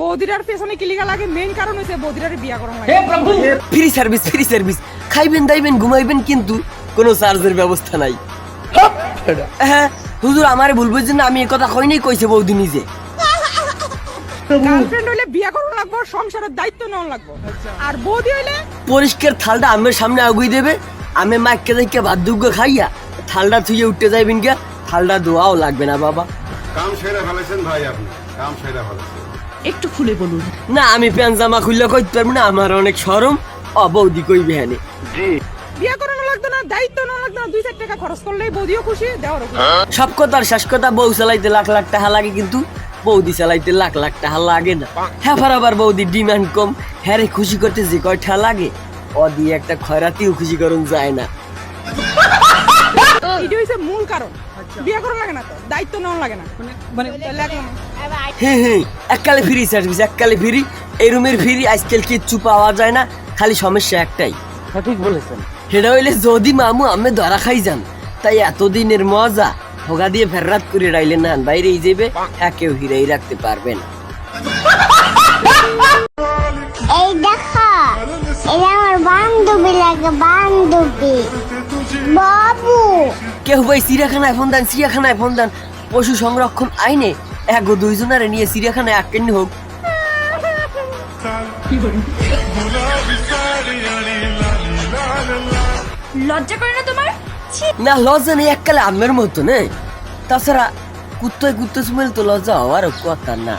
বৌদিটার পেছনে কিলিগা লাগে মেইন কারণ হচ্ছে বৌদিটার বিয়া করা লাগে ফ্রি সার্ভিস ফ্রি সার্ভিস খাইবেন দাইবেন ঘুমাইবেন কিন্তু কোনো চার্জের ব্যবস্থা নাই। হ্যাঁ হুজুর আমারে ভুল বুঝছেন আমি এ কথা কই নাই কইছে বৌদি নিজে। গার্লফ্রেন্ড হইলে বিয়া করা লাগবো সংসারের দায়িত্ব নেওয়া লাগবো। আর বৌদি হইলে পরিষ্কার থালটা আমের সামনে আগুই দেবে আমি মাইকে দেখে ভাত দুগ্গ খাইয়া থালটা থুয়ে উঠতে যাইবেন গিয়া থালটা ধোয়াও লাগবে না বাবা। কাম সেরা ফেলেছেন ভাই আপনি কাম সেরা ফেলেছেন। একটু খুলে বলুন। না আমি প্যান্ট জামা খুললে কইতে পারব না আমার অনেক সরম অ বৌদি কইবে হ্যাঁ বিয়া করানো লাগতো না দায়িত্ব নেওয়া লাগতো না দুই চার টাকা খরচ করলেই বৌদিও খুশি দেওয়ারও খুশি। সব কথার শেষ কথা বউ চালাইতে লাখ লাখ টাকা লাগে কিন্তু বৌদি চালাইতে লাখ লাখ টাকা লাগে না। হ্যাঁ আবার বৌদির ডিমান্ড কম। হ্যারে খুশি করতে যে কয়টা লাগে ও দিয়ে একটা খয়রাতিও খুশি করুন যায় না। কারণ। বিয়া করা লাগে না তো দায়িত্ব নেওয়া লাগে না। মানে হ্যাঁ হ্যাঁ এককালে ফ্রি সার্ভিস এককালে ফ্রি। এই রুমের ফ্রি আজকাল কিচ্ছু পাওয়া যায় না খালি সমস্যা একটাই। সঠিক বলেছেন। সেটা হইলে যদি মামু আমি ধরা খাই যান তাই এতদিনের মজা হোগা দিয়ে ফেররাত করে রাইলে না বাইরেই যাবে কেউ হিরাই রাখতে পারবে না। এই দেখা এটা আমার বান্ধবী লাগে বান্ধবী। বাবু কেউ ভাই চিড়িয়াখানায় ফোন দেন চিড়িয়াখানায় ফোন দেন। পশু সংরক্ষণ আইনে এক ও দুইজনারে নিয়ে চিড়িয়াখানায় আটকেন হোক। লজ্জা করে না তোমার? না লজ্জা নেই এককালে আমের মতো নে তাছাড়া কুত্তায় কুত্তে স্মেল তো লজ্জা হওয়ার কথা না।